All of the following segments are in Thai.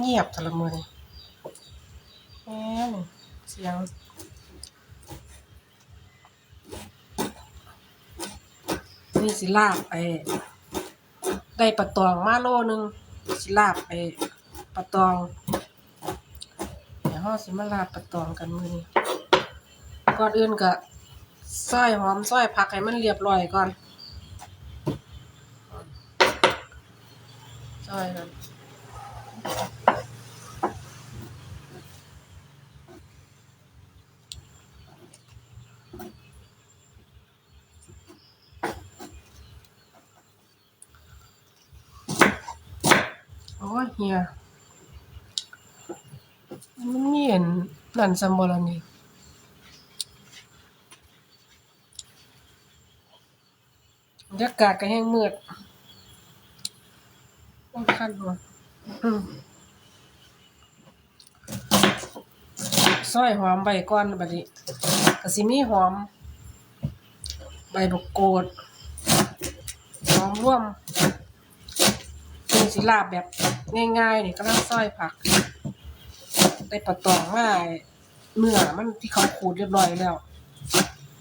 เงียบทะละมือนี่แม่เสียงนี่สิลาบไอ้ได้ปลาตองมาโลนึงสิลาบไอ้ปลาตองเดี๋ยวเฮาสิมาลาบปลาตองกันมือนี้ก่อนอื่นก็ซอยหอมซอยผักให้มันเรียบร้อยก่อนซอยกัน เฮียมันมีเห็นนั่นซัมบ่ล่ะนี่บรรยากาศก็แห้งมืดโอ้ยคันหัวอืมซอยหอมใบก่อนบัดนี้ก็สิมีหอม ใบบกโกดหอมร่วม สิลาบแบบง่ายๆนี่กำลังซอยผักได้ปลาตองมาเนื้อมันที่เขาขูดเรียบร้อยแล้ว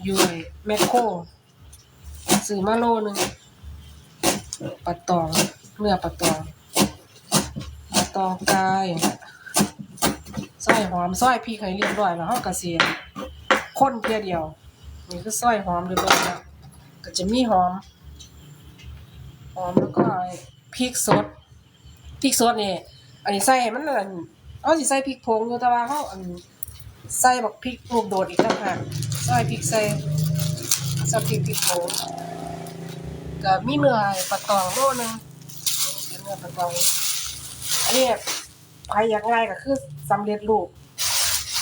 อยู่ในแมคโครซื้อมาโลหนึงปลาตองเนื้อปลาตองปลาตองกายซอยหอมซอยพริกให้เรียบร้อยแล้วเฮาก็สิคนเพียเดียว นี่คือซอยหอมเรียบร้อยแล้วก็จะมีหอมหอมแล้วก็พริกสด พริกสดนี่อันนี้ใส่ให้มันอันเอาสิใส่พริกผงอยู่แต่ว่าเฮาอันใส่บักพริกลูกโดดอีกต่างหากซอยพริกใส่ใส่พริกพริกผงก็มีเนื้อปลาตองโลนึงเนื้อปลาตองอันนี้ใครอยากง่ายก็คือสำเร็จรูป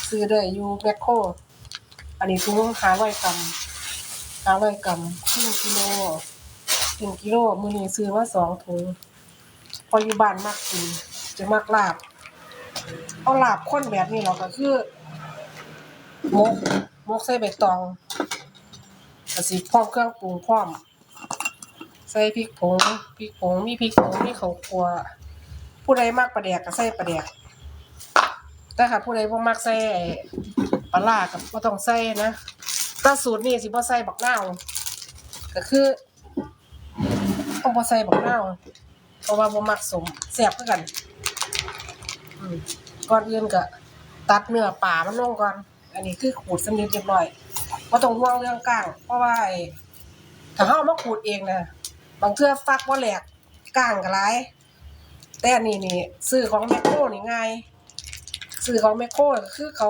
ซื้อได้อยู่แมคโครอันนี้ถุงหาร้อยกรัมหาร้อยกรัมครึ่งกิโลครึ่งกิโลมือนี้ซื้อมาสองถุง พออยู่บ้านมักกินจะมักลาบ เอาลาบข้นแบบนี้เราก็คือมกมกใส่ใบตองก็สิพร้อมเครื่องปรุงพร้อม ใส่พริกผงพริกผงมีพริกผงมีข้าวคั่วผู้ใดมักปลาแดกก็ใส่ปลาแดกแต่ถ้าผู้ใดบ่มักใส่ปลาร้าก็บ่ต้องใส่นะแต่สูตรนี้สิบ่ใส่บักนาวก็คือต้องบ่ใส่บักนาว เพราะว่าบ่มักสมแซ่บคือกันก่อนอื่นก็ตัดเนื้อปลามันลงก่อน อันนี้คือขูดสำเร็จเรียบร้อยบ่ต้องห่วงเรื่องก้าง เพราะว่าถ้าเฮามาขูดเองนะบางเทื่อฟักบ่าแหลกก้างก็หลายแต่อันนี้นี่ซื้อของแมคโครนี่ง่ายซื้อของแมคโครก็คือเขา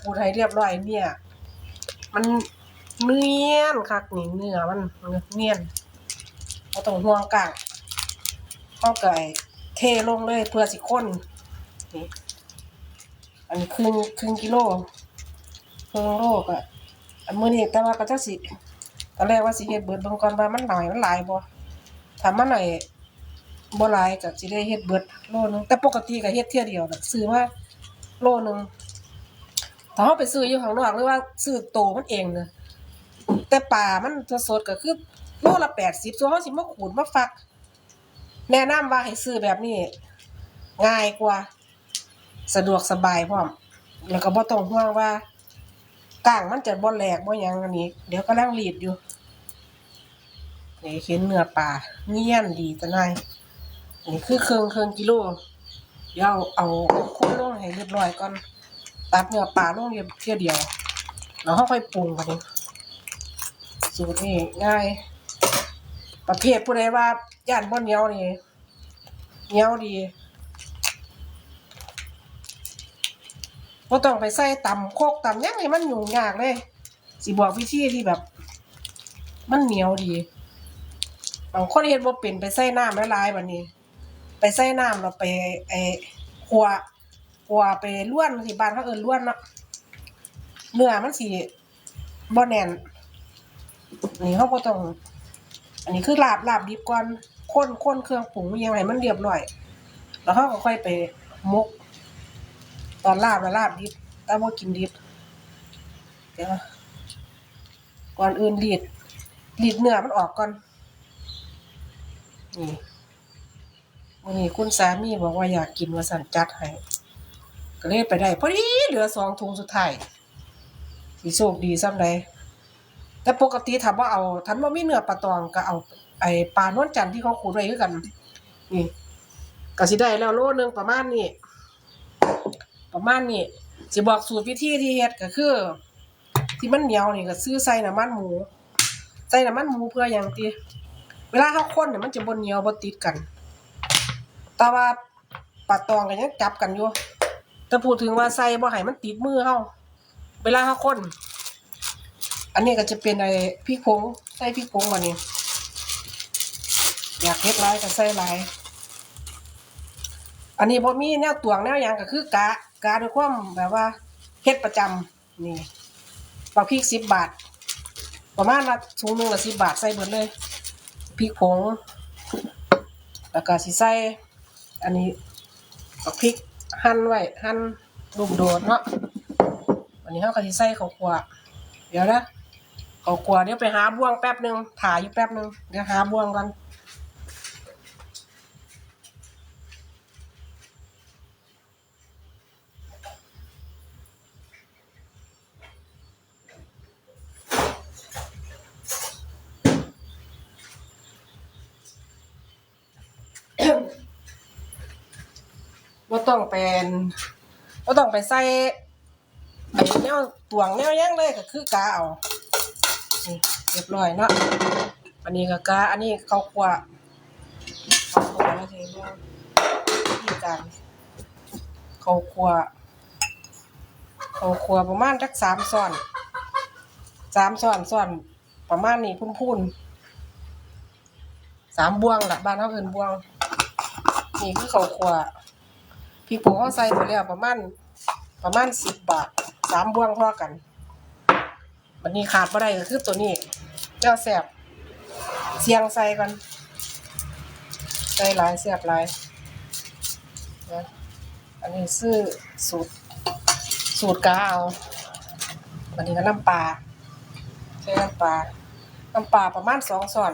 ขูดให้เรียบร้อยเนี่ย มันเนียนคักนี่เนื้อมันเนียนบ่ต้องห่วงก้าง เฮาก็เทลงเลยเพื่อสิข้นอันครึ่งครึ่งกิโลครึ่งโลก็อันมื้อนี้แต่ว่าก็จักสิตอนแรกว่าสิเฮ็ดเบิดเบิ่งก่อนว่ามันหลายมันหลายบ่ถ้ามันหน่อยบ่หลายก็สิได้เฮ็ดเบิดโลนึงแต่ปกติก็เฮ็ดเที่ยเดียวซื้อมาโลนึงถ้าเฮาไปซื้ออยู่ข้างนอกหรือว่าซื้อโตมันเองน่ะแต่ปลามันสดๆก็คือโลละ80ส่วนเฮาสิมาขูดมาฟัก แนะนำว่าให้ซื้อแบบนี้ ง่ายกว่า สะดวกสบายพร้อม แล้วก็บ่ต้องห่วงว่าก้างมันจะบ่แหลกบ่หยังอันนี้ เดี๋ยวกำลังรีดอยู่นี่เห็นเนื้อปลาเงี้ยนดีจังไดอันนี้คือเครื่องเครื่องกิโลเดี๋ยวเอาเอาคนลงให้เรียบร้อยก่อนตัดเนื้อปลาลงเรียบเทียเดียวแล้วค่อยปรุงกันนี้สูตรนี้ง่าย ประเภทผู้ใดว่าย่านบ่เหนียวนี่ เหนียวดีบ่ต้องไปใส่ตำโคกตำยังให้มันยุ่งยากเลย สิบอกวิธีที่แบบ มันเหนียวดีบางคนเฮ็ดบ่เป็นไปใส่น้ำละลายแบัดนี้ ไปใส่น้ำแล้วไปไอ้ขัวขัวไปล้วนที่บ้านเขาเอิ้นล้วนเนาะเนื้อมันสิบ่แน่นอันนี้เขาบ่ต้อง อันนี้คือลาบลาบดิบก่อน ข้นข้นเครื่องปรุงยังให้มันเรียบร้อย แล้วเขาก็ค่อยไปหมก ตอนลาบแล้วลาบดิบแต่บ่กินดิบเดี๋ยวก่อนอื่นรีดรีดเนื้อมันออกก่อนนี่วันนี้คุณสามีบอกว่าอยากกินวาสันจัดให้ก็เลยไปได้พอดีเหลือสองถุงสุดท้ายสิโชคดีซ้ำใดแต่ปกติถาว่าเอาทันว่ามีเนื้อปลาตองก็เอา ไอ้ปลานวลจันทร์ที่เขาขูดไว้คือกัน นี่ก็สิได้แล้วโลนึงประมาณนี้ประมาณนี้สิบอกสูตรวิธีที่เฮ็ดก็คือ ที่มันเหนียวนี่ก็ซื้อใส่น้ำมันหมูใส่น้ำมันหมูเพื่ออย่างติเวลาเฮาคนเนี่ยมันจะบ่เหนียวบ่ติดกัน แต่ว่าปลาตองก็ยังจับกันอยู่แต่พูดถึงว่าใส่บ่ให้มันติดมือเฮาเวลาเฮาคน อันนี้ก็จะเป็นไอ้พริกผงใส่พริกผงมานี่ อยากเฮ็ดหลายก็ใส่หลายอันนี้บ่มีแนวตวงแนวหยังก็คือกะกะด้วยความแบบว่าเฮ็ดประจำนี่ปักพริก10บาท ประมาณละถุงหนึงละ10บาทใส่เบิดเลยพริกผงแล้วก็สิใส่อันนี้ปักพริกหั่นไว้หั่นลูกโดดเนาะอันนี้เฮาก็สิใส่ข้าวคั่วเดี๋ยวนะข้าวคั่วเดี๋ยวไปหาบ่วงแป๊บหนึงถ่ายอยู่แป๊บหนึงเดี๋ยวหาบ่วงก่อน ว่ต้องเป็นว่ต้องไปใส่ไอ้แนวตวงแนวหยังเลยก็คือกาเอานี่เรียบร้อยเนาะอันนี้ก็กาอันนี้ข้าวคั่วข้าวคั่วแล้วทีนี้วิธีการข้าวคั่วข้าวคั่วประมาณจักสามซ้อนสามซ้อนซ้อนประมาณนี้พุ่นๆสามบวงละบ้านเขาเอินบวงนี่คือข้าวคั่ว พริกผงเขาใส่ไปแล้วประมาณประมาณสิบบาทสามบวงเท่ากันวันนี้ขาดไม่ได้ก็คือตัวนี้แล้วแสบเสียงใส่ก่อนใส่หลายแสบหลายนะอันนี้ซื้อสูตรสูตรกาเอาวันนี้ก็น้ำปลาใช้น้ำปลาน้ำปลาประมาณสองช้อน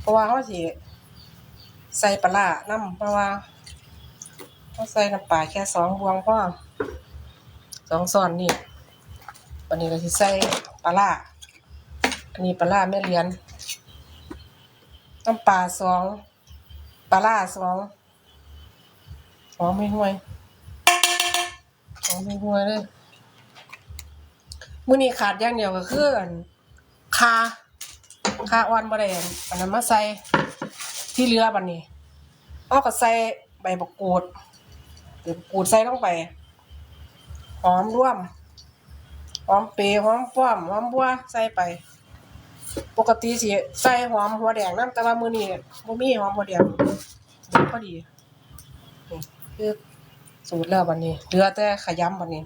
เพราะว่าเขาสิใส่ปลาร้าน้ำเพราะว่า เขาใส่น้ำปลาแค่สองบวงพ่อสองซ้อนนี่วันนี้เราจะใส่ปลาล่าอันนี้ปลาล่าแม่เลียนน้ำปลาสองปลาล่าสองหอมไม่ห่วยหอมไม่ห่วยเลยมื้อนี้ขาดอย่างเดียวก็คืออันคาคาอ่อนบ่ได้อันอันนั้นมาใส่ที่เรือบัดนี้เอาก็ใส่ใบบักกูด เดี๋ยวกูดใส่ลงไป หอมร่วม หอมเปรย์หอมป้อม หอมบัวใส่ไป ปกติสิใส่หอมหัวแดงน้ำแต่ว่ามือนี้บ่มีหอมหัวแดงพอดีคือสูตรแล้วบัดนี้เหลือแต่ขยำบัดนี้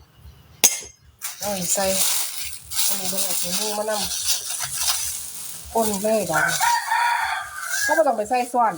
เอาใส่อันนี้เป็นอะไรหูมานำก้นเลยดังก็บ่ต้องไปใส่ซ้อน